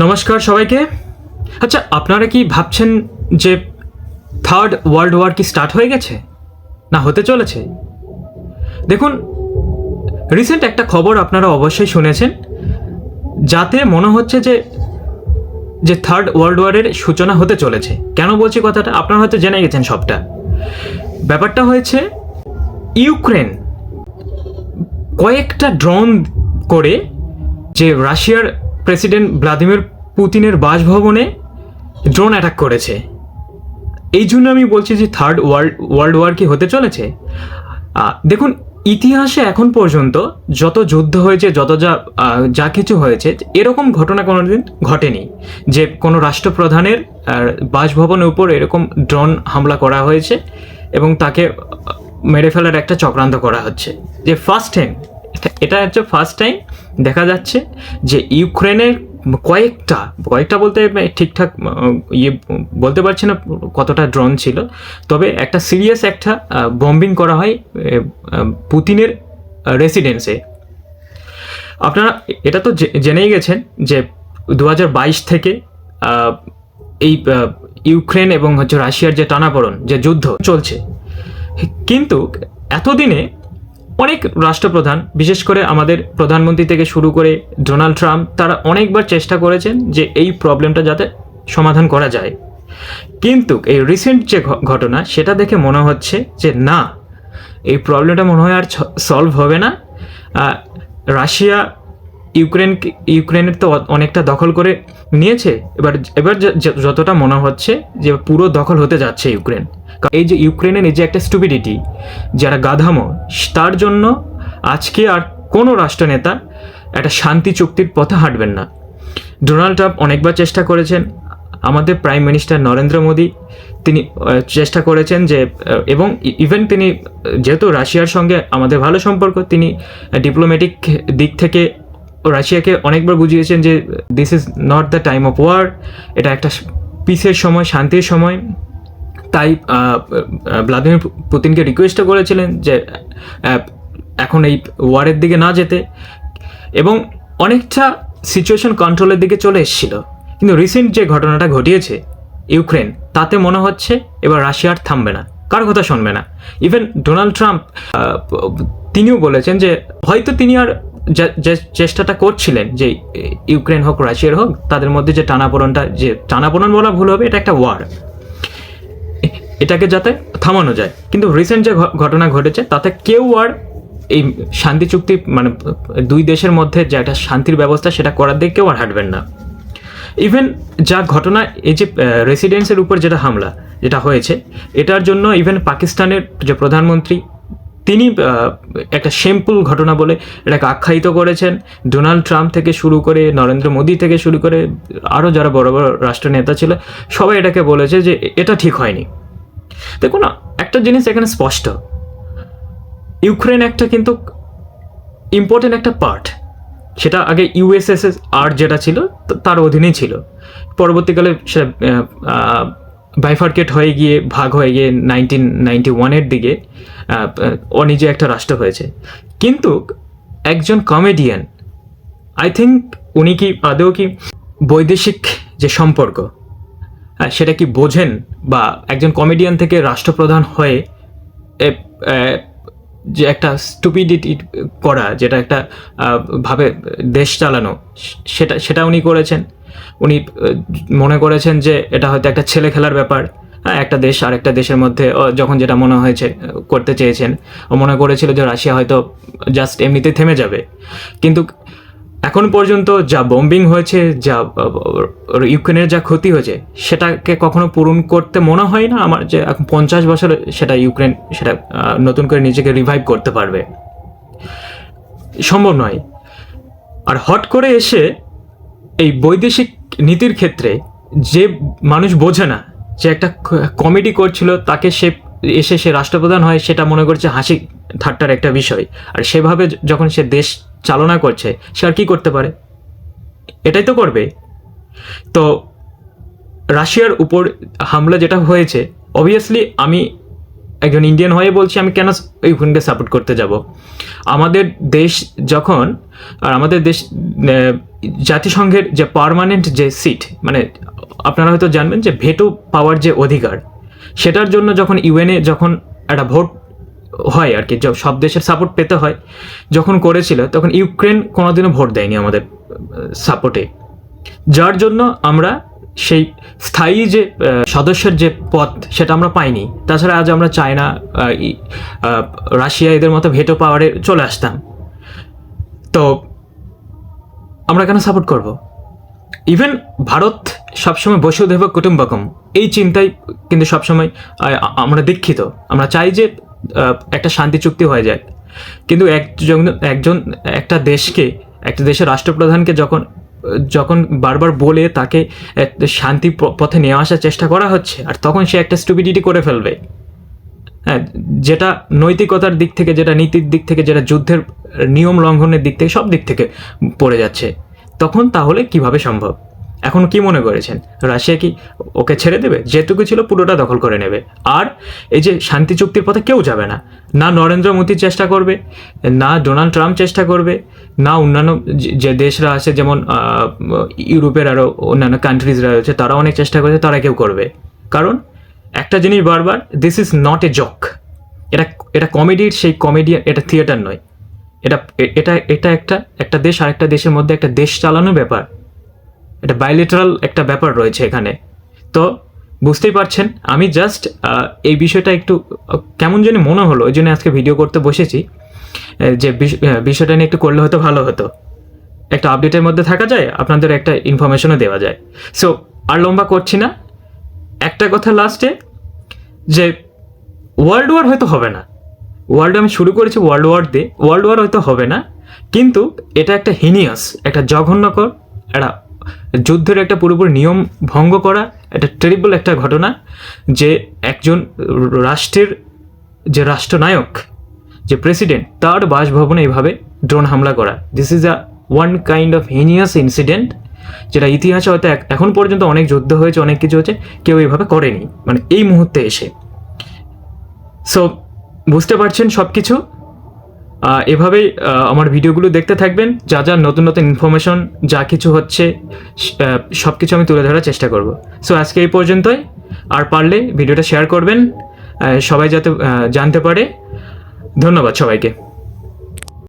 নমস্কার সবাইকে। আচ্ছা আপনারা কি ভাবছেন যে থার্ড ওয়ার্ল্ড ওয়ার কি স্টার্ট হয়ে গেছে? না, হতে চলেছে? দেখুন রিসেন্ট একটা খবর আপনারা অবশ্যই শুনেছেন, যাতে মনে হচ্ছে যে যে থার্ড ওয়ার্ল্ড ওয়ারের সূচনা হতে চলেছে। কেন বলছি কথাটা? আপনারা হয়তো জেনে গেছেন সবটা। ব্যাপারটা হয়েছে, ইউক্রেন কয়েকটা ড্রোন করে যে রাশিয়ার প্রেসিডেন্ট ভ্লাদিমির পুতিনের বাসভবনে ড্রোন অ্যাটাক করেছে। এই জন্য আমি বলছি যে থার্ড ওয়ার্ল্ড ওয়ার্ল্ড ওয়ার কি হতে চলেছে? দেখুন, ইতিহাসে এখন পর্যন্ত যত যুদ্ধ হয়েছে, যত যা যা কিছু হয়েছে, এরকম ঘটনা কোনোদিন ঘটেনি যে কোনো রাষ্ট্রপ্রধানের বাসভবনের উপর এরকম ড্রোন হামলা করা হয়েছে এবং তাকে মেরে ফেলার একটা চক্রান্ত করা হচ্ছে। যে ফার্স্ট টাইম এটা হচ্ছে ফার্স্ট টাইম দেখা যাচ্ছে যে ইউক্রেনের কয়েকটা কয়েকটা বলতে ঠিকঠাক ইয়ে বলতে পারছি না কতটা ড্রোন ছিল, তবে একটা সিরিয়াস একটা বম্বিং করা হয় পুতিনের রেসিডেন্সে আপনারা, এটা তো জেনেই গেছেন যে দু হাজার বাইশ থেকে এই ইউক্রেন এবং হচ্ছে রাশিয়ার যে টানাপড়ন, যে যুদ্ধ চলছে, কিন্তু এতদিনে অনেক রাষ্ট্রপ্রধান, বিশেষ করে আমাদের প্রধানমন্ত্রী থেকে শুরু করে ডোনাল্ড ট্রাম্প, তারা অনেকবার চেষ্টা করেছেন যে এই প্রবলেমটা যাতে সমাধান করা যায়। কিন্তু এই রিসেন্ট যে ঘটনা, সেটা দেখে মনে হচ্ছে যে না, এই প্রবলেমটা মনে হয় আর সলভ হবে না। রাশিয়া ইউক্রেন ইউক্রেনের তো অনেকটা দখল করে নিয়েছে। এবার এবার যতটা মনে হচ্ছে যে পুরো দখল হতে যাচ্ছে ইউক্রেন। এই যে ইউক্রেনের এই যে একটা স্টুপিডিটি যারা গাধামো, তার জন্য আজকে আর কোনো রাষ্ট্রনেতা একটা শান্তি চুক্তির পথে হাঁটবেন না। ডোনাল্ড ট্রাম্প অনেকবার চেষ্টা করেছেন, আমাদের প্রাইম মিনিস্টার নরেন্দ্র মোদী, তিনি চেষ্টা করেছেন যে এবং ইভেন তিনি, যেহেতু রাশিয়ার সঙ্গে আমাদের ভালো সম্পর্ক, তিনি ডিপ্লোম্যাটিক দিক থেকে রাশিয়াকে অনেকবার বুঝিয়েছেন যে this is not the time of war এটা একটা পিসের সময়, শান্তির সময়। তাই ভ্লাদিমির পুতিনকে রিকোয়েস্টও করেছিলেন যে এখন এই ওয়ারের দিকে না যেতে। এবং অনেকটা সিচুয়েশন কন্ট্রোলের দিকে চলে এসেছিল। কিন্তু রিসেন্ট যে ঘটনাটা ঘটিয়েছে ইউক্রেন তাতে মনে হচ্ছে এবার রাশিয়া আর থামবে না। কার কথা শুনবে না। ইভেন ডোনাল্ড ট্রাম্প তিনিও বলেছেন যে, হয়তো তিনি আর চেষ্টাটা করছিলেন যে ইউক্রেন হোক রাশিয়ার হোক, তাদের মধ্যে যে টানাপোড়নটা, যে টানাপোড়ন বলা ভুল হবে, এটা একটা ওয়ার এটাকে যাতে থামানো যায়। কিন্তু রিসেন্ট যে ঘটনা ঘটেছে, তাতে কেউ আর এই শান্তি চুক্তি মানে দুই দেশের মধ্যে যে একটা শান্তির ব্যবস্থা সেটা করার দিকে কেউ আর হাঁটবেন না। ইভেন যা ঘটনা, এই যে রেসিডেন্সের উপর যেটা হামলা, যেটা হয়েছে, এটার জন্য ইভেন পাকিস্তানের যে প্রধানমন্ত্রী, তিনি একটা শেমপুল ঘটনা বলে এটাকে আখ্যায়িত করেছেন। ডোনাল্ড ট্রাম্প থেকে শুরু করে নরেন্দ্র মোদী থেকে শুরু করে আরও যারা বড় বড় রাষ্ট্রনেতা ছিল, সবাই এটাকে বলেছে যে এটা ঠিক হয়নি। দেখুন না একটা জিনিস এখানে স্পষ্ট। ইউক্রেন একটা কিন্তু ইম্পর্টেন্ট একটা পার্ট সেটা আগে ইউএসএসএস আর যেটা ছিল তার অধীনেই ছিল। পরবর্তীকালে সেটা বাইফার্কেট হয়ে গিয়ে ভাগ হয়ে গিয়ে নাইনটিন নাইনটি ওয়ানের দিকে আহ, একটা রাষ্ট্র হয়েছে। কিন্তু একজন কমেডিয়ান আই থিঙ্ক উনি কি আদৌ কি বৈদেশিক যে সম্পর্ক সেটা কি বোঝেন বা একজন কমেডিয়ান থেকে রাষ্ট্রপ্রধান হয়ে যে একটা স্টুপিডিটি করা, যেটা একটা ভাবে দেশ চালানো, সেটা সেটা উনি করেছেন। উনি মনে করেছেন যে এটা হয়তো একটা ছেলে খেলার ব্যাপার। হ্যাঁ একটা দেশ আর একটা দেশের মধ্যে যখন যেটা মনে হয়েছে করতে চেয়েছেন মনে করেছিল যে রাশিয়া হয়তো জাস্ট এমনিতে থেমে যাবে। কিন্তু এখন পর্যন্ত যা বম্বিং হয়েছে, যা ইউক্রেনের যা ক্ষতি হয়েছে, সেটাকে কখনো পূরণ করতে মনে হয় না? আমার যে এখন পঞ্চাশ বছর সেটা ইউক্রেন, সেটা নতুন করে নিজেকে রিভাইভ করতে পারবে। সম্ভব নয়। আর হট করে এসে এই বৈদেশিক নীতির ক্ষেত্রে যে মানুষ বোঝে না, যে একটা কমেডি করছিল, তাকে সে এসে সে রাষ্ট্রপ্রধান হয়, সেটা মনে করছে হাসি ঠাট্টার একটা বিষয়। আর সেভাবে যখন সে দেশ চালনা করছে, সে আর কি করতে পারে? এটাই তো করবে। তো রাশিয়ার উপর হামলা যেটা হয়েছে অবভিয়াসলি আমি একজন ইন্ডিয়ান হয়ে বলছি, আমি কেন ইউক্রেনকে সাপোর্ট করতে যাব? আমাদের দেশ যখন, আর আমাদের দেশ জাতিসংঘের যে পার্মানেন্ট যে সিট মানে আপনারা হয়তো জানবেন যে ভেটো পাওয়ার যে অধিকার, সেটার জন্য যখন ইউএনএ যখন একটা ভোট হয় আর কি সব দেশের সাপোর্ট পেতে হয়, যখন করেছিল, তখন ইউক্রেন কোনোদিনও ভোট দেয়নি আমাদের সাপোর্টে যার জন্য আমরা সেই স্থায়ী যে সদস্যের যে পথ সেটা আমরা পাইনি। তাছাড়া আজ আমরা চায়না রাশিয়া এদের মতো ভেটো পাওয়ারে চলে আসতাম। তো আমরা কেন সাপোর্ট করব? ইভেন ভারত সবসময় বসুধৈব কুটুম্বকম, এই চিন্তায় কিন্তু সবসময় আমরা দীক্ষিত। আমরা চাই যে একটা শান্তি চুক্তি হয়ে যায়। কিন্তু একজন একজন, একটা দেশকে, একটা দেশের রাষ্ট্রপ্রধানকে যখন যখন বারবার বলে তাকে শান্তি পথে নিয়ে আসার চেষ্টা করা হচ্ছে, আর তখন সে একটা স্টুপিডিটি করে ফেলবে। হ্যাঁ যেটা নৈতিকতার দিক থেকে, যেটা নীতির দিক থেকে, যেটা যুদ্ধের নিয়ম লঙ্ঘনের দিক থেকে, সব দিক থেকে পড়ে যাচ্ছে। তখন তাহলে কীভাবে সম্ভব? এখন কি মনে করেছেন? রাশিয়া কি ওকে ছেড়ে দেবে? যেটুকু ছিল পুরোটা দখল করে নেবে। আর এই যে শান্তি চুক্তির পথে কেউ যাবে না। না নরেন্দ্র মোদী চেষ্টা করবে, না ডোনাল্ড ট্রাম্প চেষ্টা করবে, না অন্যান্য যে- দেশরা আছে যেমন ইউরোপের আরও অন্যান্য কান্ট্রিজরা রয়েছে তারা অনেক চেষ্টা করেছে, তারা কেউ করবে। কারণ একটা জিনিস বারবার this is not a joke এটা এটা কমেডির সেই কমেডি এটা থিয়েটার নয়। এটা এটা এটা একটা একটা দেশ আর একটা দেশের মধ্যে একটা দেশ চালানোর ব্যাপার। এটা বাইলেটারাল একটা ব্যাপার রয়েছে এখানে। তো বুঝতেই পারছেন, আমি জাস্ট এই বিষয়টা একটু কেমন জানি মনে হলো, ওই জন্য আজকে ভিডিও করতে বসেছি। যে বিষ- বিষয়টা নিয়ে একটু করলে হয়তো ভালো হতো। একটা আপডেটের মধ্যে থাকা যায়, আপনাদের একটা ইনফরমেশনও দেওয়া যায়। সো আর লম্বা করছি না। একটা কথা লাস্টে যে ওয়ার্ল্ড ওয়ার হয়তো হবে না। ওয়ার্ল্ড আমি শুরু করেছি ওয়ার্ল্ড ওয়ার দিয়ে ওয়ার্ল্ড ওয়ার হয়তো হবে না। কিন্তু এটা একটা হিনিয়াস একটা জঘন্যকর একটা যুদ্ধের একটা পুরোপুরি নিয়ম ভঙ্গ করা, একটা টেরিবল একটা ঘটনা যে একজন রাষ্ট্রের যে রাষ্ট্রনায়ক, যে প্রেসিডেন্ট তার বাসভবনে এইভাবে ড্রোন হামলা করা। This is a one kind of heinous incident যেটা ইতিহাসে হয়তো এখন পর্যন্ত অনেক যুদ্ধ হয়েছে, অনেক কিছু হয়েছে, কেউ এইভাবে করেনি। মানে এই মুহূর্তে এসে। সো বুঝতে পারছেন সব কিছু এভাবেই আমার ভিডিওগুলো দেখতে থাকবেন। যা যা নতুন নতুন ইনফরমেশন যা কিছু হচ্ছে সব কিছু আমি তুলে ধরার চেষ্টা করব। সো আজকে এই পর্যন্তই। আর পারলে ভিডিওটা শেয়ার করবেন। সবাই যাতে জানতে পারে। ধন্যবাদ সবাইকে।